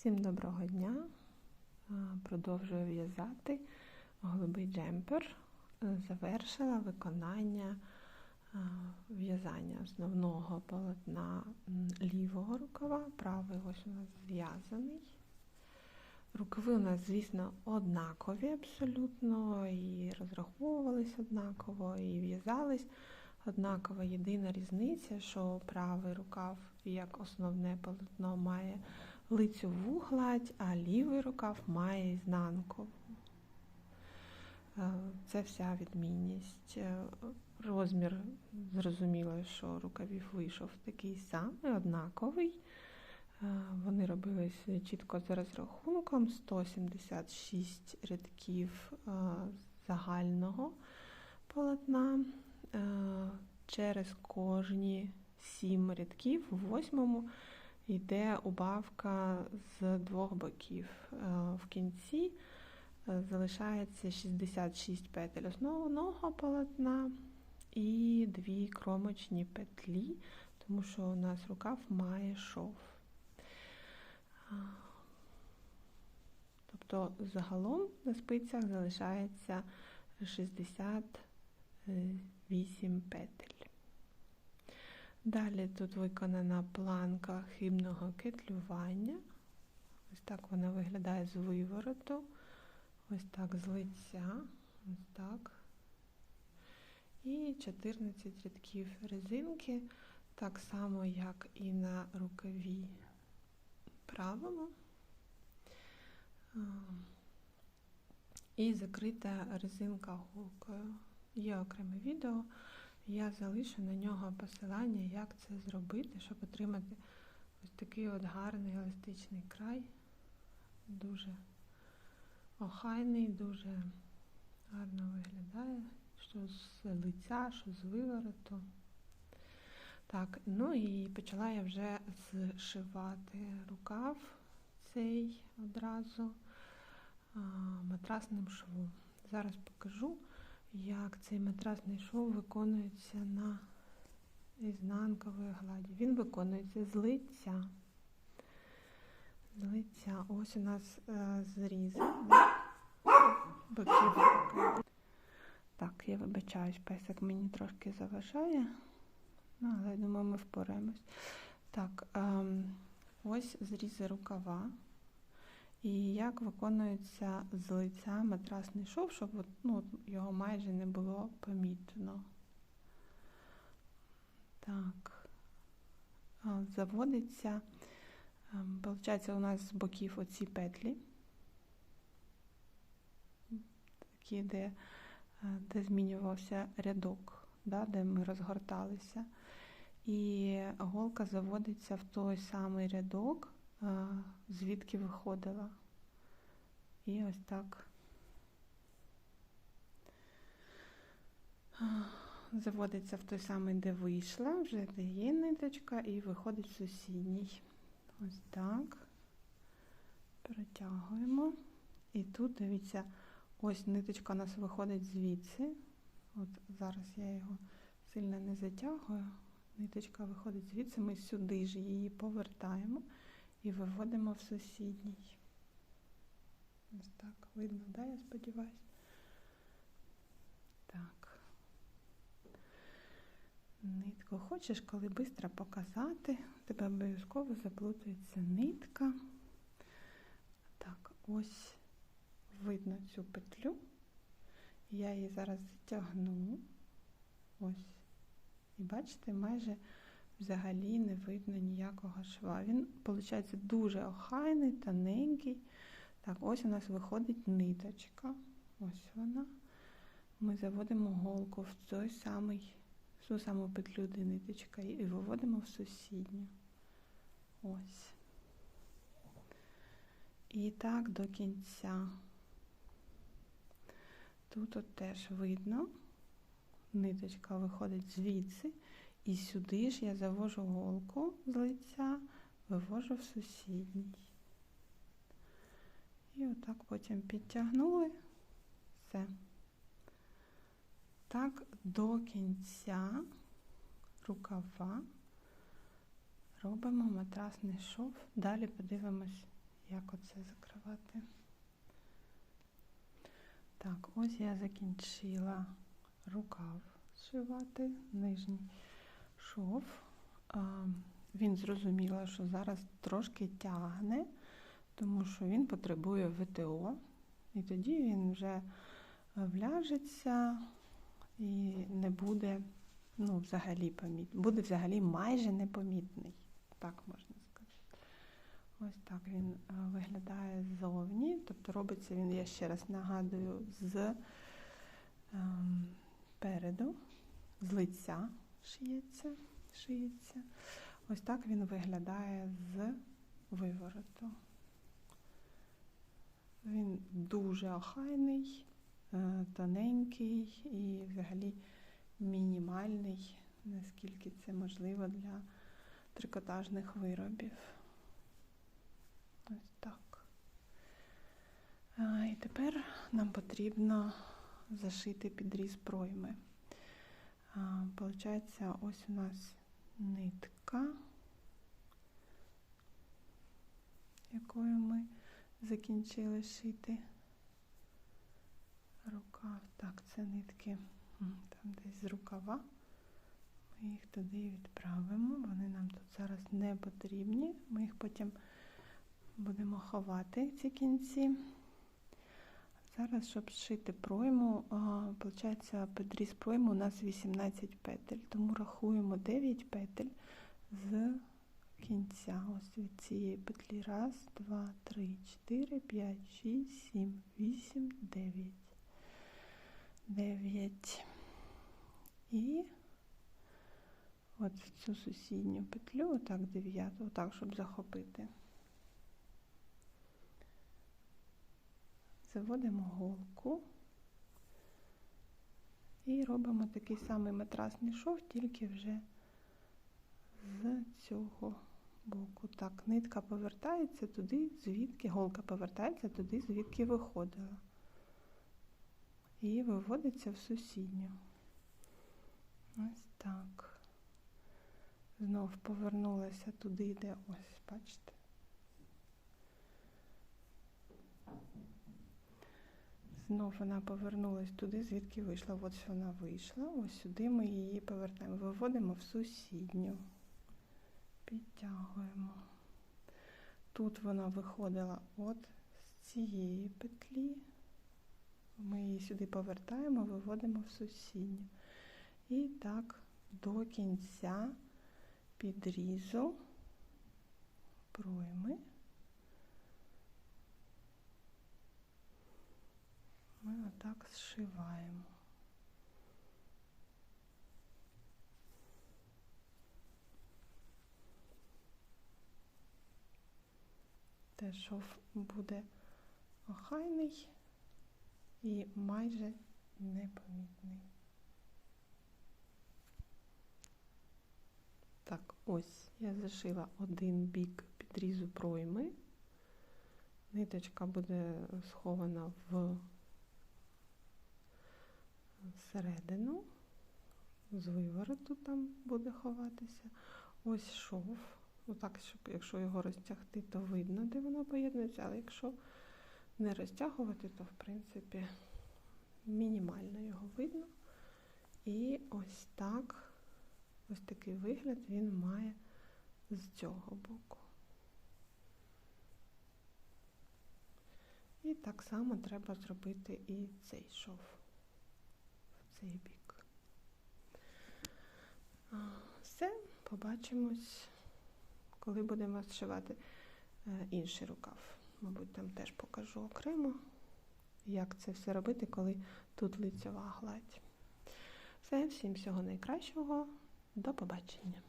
Всім доброго дня! Продовжую в'язати голубий джемпер. Завершила виконання в'язання основного полотна лівого рукава, правий ось у нас зв'язаний. Рукави у нас, звісно, однакові абсолютно, і розраховувались однаково, і в'язались однаково. Єдина різниця, що правий рукав, як основне полотно, має лицьову гладь, а лівий рукав має ізнанку. Е, це вся відмінність. Е, розмір, зрозуміло, що рукавів вийшов такий самий, однаковий. Е, вони робились чітко за розрахунком 176 рядків загального полотна. Через кожні 7 рядків в восьмому йде убавка з двох боків. Е, в кінці е, залишається 66 петель основного полотна і дві кромочні петлі, тому що у нас рукав має шов. Тобто загалом на спицях залишається 68 петель. Далі тут виконана планка хибного кетлювання. Ось так вона виглядає з вивороту, ось так з лиця, ось так. І 14 рядків резинки, так само, як і на рукаві правому. І закрита резинка голкою. Є окреме відео. Я залишу на нього посилання, як це зробити, щоб отримати ось такий от гарний еластичний край. Дуже охайний, дуже гарно виглядає, що з лиця, що з вивороту. Так, ну і почала я вже зшивати рукав цей одразу матрасним швом. Зараз покажу як цей матрасний шов виконується на ізнанкової гладі. Він виконується з лиця. З лиця. Ось у нас е, зріз. Так, я вибачаюсь, песик мені трошки заважає, ну, але я думаю, ми впораємось. Так, е, ось зрізи рукава. І як виконується з лиця матрасний шов, щоб ну, його майже не було помітно. Так, заводиться, виходить, у нас з боків оці петлі, такі, де де змінювався рядок, да, де ми розгорталися. І голка заводиться в той самий рядок звідки виходила. І ось так заводиться в той самий, де вийшла, вже де є ниточка, і виходить сусідній. Ось так. Протягуємо. І тут, дивіться, ось ниточка у нас виходить звідси. От Зараз я його сильно не затягую. Ниточка виходить звідси, ми сюди ж її повертаємо і виводимо в сусідній. Ось так видно, да, я сподіваюся. Так. Нитку хочеш, коли швидко показати, тебе обов'язково заплутується нитка. Так, ось видно цю петлю. Я її зараз затягну. Ось. І бачите, майже взагалі не видно ніякого шва. Він, виходить, дуже охайний, тоненький. Так, ось у нас виходить ниточка. Ось вона. Ми заводимо голку в той самий, в ту саму петлю, де ниточка, і виводимо в сусідню. Ось. І так до кінця. Тут от теж видно, ниточка виходить звідси. І сюди ж я завожу голку з лиця, вивожу в сусідній. І отак потім підтягнули все. Так, до кінця рукава робимо матрасний шов. Далі подивимось, як оце закривати. Так, ось я закінчила рукав зшивати, нижній шов. А, Він зрозуміла, що зараз трошки тягне, тому що він потребує ВТО, і тоді він вже вляжеться і не буде ну, взагалі помітний. Буде взагалі майже непомітний, так можна сказати. Ось так він е, виглядає ззовні. Тобто робиться він, я ще раз нагадую, з ем, переду, з лиця шиється, шиється. Ось так він виглядає з вивороту. Він дуже охайний, е, тоненький і взагалі мінімальний, наскільки це можливо для трикотажних виробів. Ось так. І тепер нам потрібно зашити підріз пройми. Получається, ось у нас нитка, якою ми закінчили шити рукав. Так, це нитки там десь з рукава. Ми їх туди відправимо. Вони нам тут зараз не потрібні. Ми їх потім будемо ховати ці кінці. Зараз, щоб зшити пройму, виходить, підріз пройму у нас 18 петель, тому рахуємо 9 петель з кінця. Ось від цієї петлі. Раз, два, три, чотири, п'ять, шість, сім, вісім, дев'ять. Дев'ять. І от в цю сусідню петлю, отак дев'яту, отак, щоб захопити. Заводимо голку і робимо такий самий матрасний шов, тільки вже з цього боку. Так, нитка повертається туди, звідки голка повертається туди, звідки виходила. І виводиться в сусідню. Ось так. Знов повернулася туди, де ось, бачите. Знов вона повернулася туди, звідки вийшла. Ось вона вийшла, ось сюди ми її повертаємо. Виводимо в сусідню, підтягуємо. Тут вона виходила от з цієї петлі. Ми її сюди повертаємо, виводимо в сусідню. І так до кінця підрізу пройми. Ми отак зшиваємо. Те шов буде охайний і майже непомітний. Так, ось я зашила один бік підрізу пройми. Ниточка буде схована в середину, з вивороту там буде ховатися. Ось шов. Отак, щоб якщо його розтягти, то видно, де воно поєднується, але якщо не розтягувати, то в принципі мінімально його видно. І ось так, ось такий вигляд він має з цього боку. І так само треба зробити і цей шов цей бік. Все, побачимось, коли будемо зшивати е, інший рукав. Мабуть, там теж покажу окремо, як це все робити, коли тут лицьова гладь. Все, всім всього найкращого, до побачення.